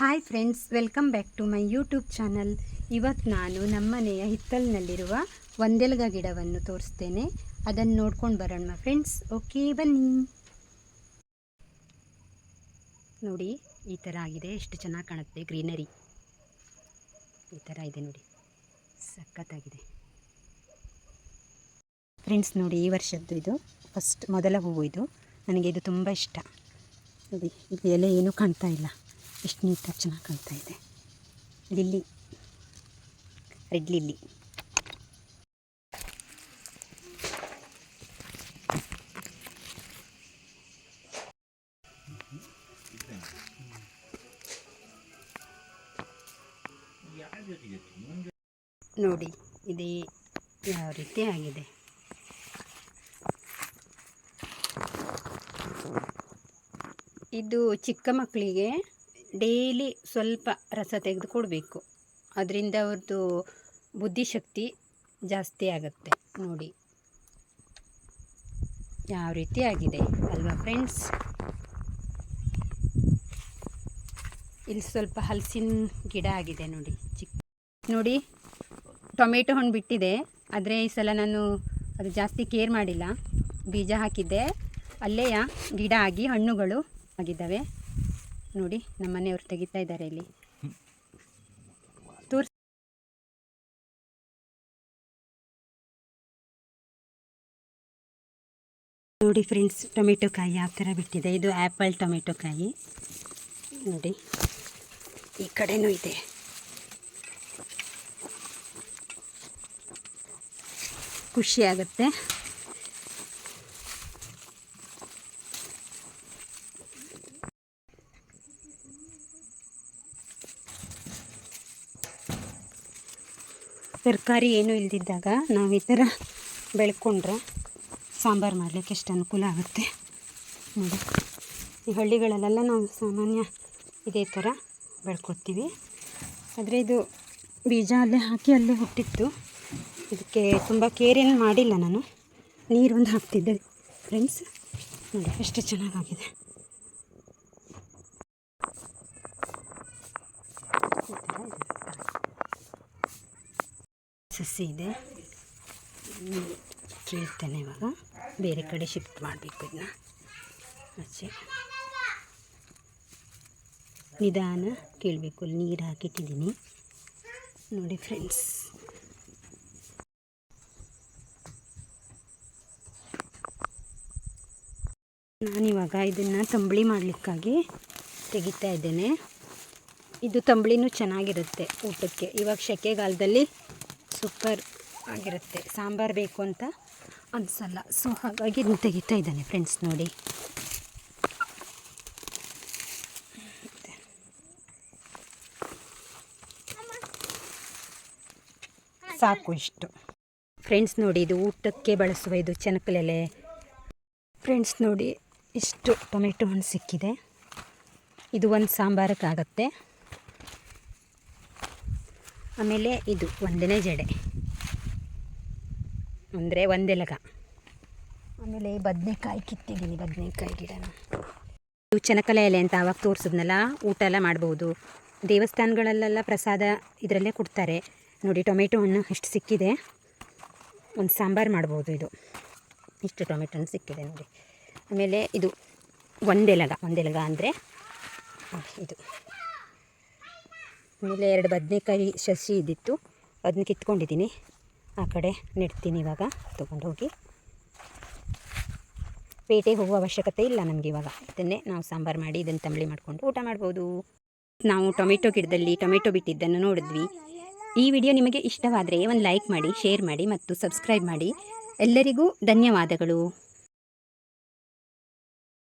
Hi friends welcome back to my YouTube channel ಇವತ್ತು ನಾನು ನಮ್ಮನೆಯ ಹಿತ್ತಲಿನಲ್ಲಿರುವ ಒಂದೆಲಗ ಗಿಡವನ್ನು ತೋರಿಸ್ತೇನೆ. ಅದನ್ನು ನೋಡ್ಕೊಂಡು ಬರೋಣ ಫ್ರೆಂಡ್ಸ್ ಓಕೆ ಬನ್ನಿ. ನೋಡಿ, ಈ ಥರ ಆಗಿದೆ. ಎಷ್ಟು ಚೆನ್ನಾಗಿ ಕಾಣುತ್ತೆ ಗ್ರೀನರಿ. ಈ ಥರ ಇದೆ ನೋಡಿ. ಸಖತ್ತಾಗಿದೆ. ಫ್ರೆಂಡ್ಸ್ ನೋಡಿ, ಈ ವರ್ಷದ್ದು ಇದು ಫಸ್ಟ್ ಮೊದಲ ಹೂವು ಇದು. ನನಗೆ ಇದು ತುಂಬ ಇಷ್ಟ. ನೋಡಿ ಇದು ಎಲೆ ಏನೂ ಕಾಣ್ತಾ ಇಲ್ಲ. ಎಷ್ಟು ನೀಟಾಗಿ ಚೆನ್ನಾಗಿ ಕಾಣ್ತಾ ಇದೆ. Lily, red lily. ನೋಡಿ, ಇದು ಯಾವ ರೀತಿ ಆಗಿದೆ. ಇದು ಚಿಕ್ಕ ಮಕ್ಕಳಿಗೆ ಡೈಲಿ ಸ್ವಲ್ಪ ರಸ ತೆಗೆದು ಕೊಡಬೇಕು ಅದರಿಂದ ಅವ್ರದ್ದು ಬುದ್ಧಿಶಕ್ತಿ ಜಾಸ್ತಿ ಆಗುತ್ತೆ ನೋಡಿ. ಯಾವ ರೀತಿ ಆಗಿದೆ ಅಲ್ವಾ ಫ್ರೆಂಡ್ಸ್ ಇಲ್ಲಿ ಸ್ವಲ್ಪ ಹಲಸಿನ ಗಿಡ ಆಗಿದೆ ನೋಡಿ, ಚಿಕ್ಕ ನೋಡಿ. ಟೊಮೆಟೊ ಹಣ್ಣು ಬಿಟ್ಟಿದೆ, ಆದರೆ ಈ ಸಲ ನಾನು ಅದು ಜಾಸ್ತಿ ಕೇರ್ ಮಾಡಿಲ್ಲ. ಬೀಜ ಹಾಕಿದ್ದೆ. ಅಲ್ಲೇಯ ಗಿಡ ಆಗಿ ಹಣ್ಣುಗಳು ಆಗಿದ್ದಾವೆ. ನೋಡಿ, ನಮ್ಮ ಮನೆಯವರು ತೆಗಿತಾ ಇದ್ದಾರೆ ಇಲ್ಲಿ. ನೋಡಿ ಫ್ರೆಂಡ್ಸ್ ಟೊಮೆಟೊ ಕಾಯಿ ಯಾವ ಥರ ಬಿಟ್ಟಿದೆ. ಇದು ಆ್ಯಪಲ್ ಟೊಮೆಟೊ ಕಾಯಿ. ನೋಡಿ, ಈ ಕಡೆನೂ ಇದೆ. ಖುಷಿ ಆಗುತ್ತೆ. ತರಕಾರಿ ಏನೂ ಇಲ್ದಿದ್ದಾಗ ನಾವು ಈ ಥರ ಬೆಳ್ಕೊಂಡ್ರೆ ಸಾಂಬಾರು ಮಾಡಲಿಕ್ಕೆ ಎಷ್ಟು ಅನುಕೂಲ ಆಗುತ್ತೆ. ನೋಡಿ, ಈ ಹಳ್ಳಿಗಳಲ್ಲೆಲ್ಲ ನಾವು ಸಾಮಾನ್ಯ ಇದೇ ಥರ ಬೆಳ್ಕೊಡ್ತೀವಿ. ಆದರೆ ಇದು ಬೀಜ ಅಲ್ಲೇ ಹಾಕಿ ಅಲ್ಲೇ ಹುಟ್ಟಿತ್ತು ಇದಕ್ಕೆ ತುಂಬ ಕೇರೇನು ಮಾಡಿಲ್ಲ ನಾನು. ನೀರು ಒಂದು ಹಾಕ್ತಿದ್ದೆ ಫ್ರೆಂಡ್ಸ್ ನೋಡಿ, ಎಷ್ಟು ಚೆನ್ನಾಗಾಗಿದೆ ಈ ಥರ ಇದೆ. ಸಸಿ ಇದೆ. ಕೇಳ್ತೇನೆ ಇವಾಗ. ಬೇರೆ ಕಡೆ ಶಿಫ್ಟ್ ಮಾಡಬೇಕು ಇದನ್ನ ಆಚೆ. ನಿಧಾನ ಕೇಳಬೇಕು ನೀರು ಹಾಕಿಟ್ಟಿದ್ದೀನಿ. ನೋಡಿ ಫ್ರೆಂಡ್ಸ್ ನಾನಿವಾಗ ಇದನ್ನು ತಂಬಳಿ ಮಾಡಲಿಕ್ಕಾಗಿ ತೆಗಿತಾ ಇದ್ದೇನೆ. ಇದು ತಂಬಳಿನೂ ಚೆನ್ನಾಗಿರುತ್ತೆ ಊಟಕ್ಕೆ. ಇವಾಗ ಸೆಕೆಗಾಲದಲ್ಲಿ ಸೂಪರ್ ಆಗಿರುತ್ತೆ. ಸಾಂಬಾರು ಬೇಕು ಅಂತ ಅನಿಸಲ್ಲ. ಸೊ ಹಾಗಾಗಿ ಇದನ್ನು ತೆಗಿತಾ ಇದ್ದಾನೆ ಫ್ರೆಂಡ್ಸ್ ನೋಡಿ. ಸಾಕು ಇಷ್ಟು. ಫ್ರೆಂಡ್ಸ್ ನೋಡಿ, ಇದು ಊಟಕ್ಕೆ ಬಳಸುವ ಇದು ಚನಕಲೆಲೆ. ಫ್ರೆಂಡ್ಸ್ ನೋಡಿ, ಇಷ್ಟು ಟೊಮೆಟೊ ಹಣ್ಣು ಸಿಕ್ಕಿದೆ. ಇದು ಒಂದು ಸಾಂಬಾರಕ್ಕಾಗತ್ತೆ. ಆಮೇಲೆ ಇದು ಒಂದನೇ ಜಡೆ. ಅಂದರೆ ಒಂದೆಲಗ ಆಮೇಲೆ ಬದನೆಕಾಯಿ ಕಿತ್ತಿದ್ದೀನಿ, ಬದನೆಕಾಯಿ ಗಿಡನ. ಇದು ಚನಕಲೆ ಎಲೆ ಅಂತ ಆವಾಗ ತೋರಿಸಿದ್ನಲ್ಲ, ಊಟ ಎಲ್ಲ ಮಾಡ್ಬೋದು. ದೇವಸ್ಥಾನಗಳಲ್ಲೆಲ್ಲ ಪ್ರಸಾದ ಇದರಲ್ಲೇ ಕೊಡ್ತಾರೆ. ನೋಡಿ, ಟೊಮೆಟೊ ಹಣ್ಣು ಇಷ್ಟು ಸಿಕ್ಕಿದೆ. ಒಂದು ಸಾಂಬಾರು ಮಾಡ್ಬೋದು ಇದು. ಇಷ್ಟು ಟೊಮೆಟೊ ಹಣ್ಣು ಸಿಕ್ಕಿದೆ ನೋಡಿ. ಆಮೇಲೆ ಇದು ಒಂದೆಲಗ ಒಂದೆಲಗ ಅಂದರೆ ಇದು. ಆಮೇಲೆ ಎರಡು ಬದನೆಕಾಯಿ ಸಸಿ ಇದ್ದಿತ್ತು. ಅದನ್ನ ಕಿತ್ಕೊಂಡಿದ್ದೀನಿ. ಆ ಕಡೆ ನೆಡ್ತೀನಿ ಇವಾಗ. ತೊಗೊಂಡೋಗಿ ಪೇಟೆಗೆ ಹೋಗುವ ಅವಶ್ಯಕತೆ ಇಲ್ಲ ನಮಗೆ ಇವಾಗ. ಇದನ್ನೇ ನಾವು ಸಾಂಬಾರು ಮಾಡಿ ಇದನ್ನು ತಂಬಳಿ ಮಾಡಿಕೊಂಡು ಊಟ ಮಾಡ್ಬೋದು. ನಾವು ಟೊಮೆಟೊ ಗಿಡದಲ್ಲಿ ಟೊಮೆಟೊ ಬಿಟ್ಟಿದ್ದನ್ನು ನೋಡಿದ್ವಿ. ಈ ವಿಡಿಯೋ ನಿಮಗೆ ಇಷ್ಟವಾದರೆ ಒಂದು ಲೈಕ್ ಮಾಡಿ, ಶೇರ್ ಮಾಡಿ ಮತ್ತು ಸಬ್ಸ್ಕ್ರೈಬ್ ಮಾಡಿ. ಎಲ್ಲರಿಗೂ ಧನ್ಯವಾದಗಳು.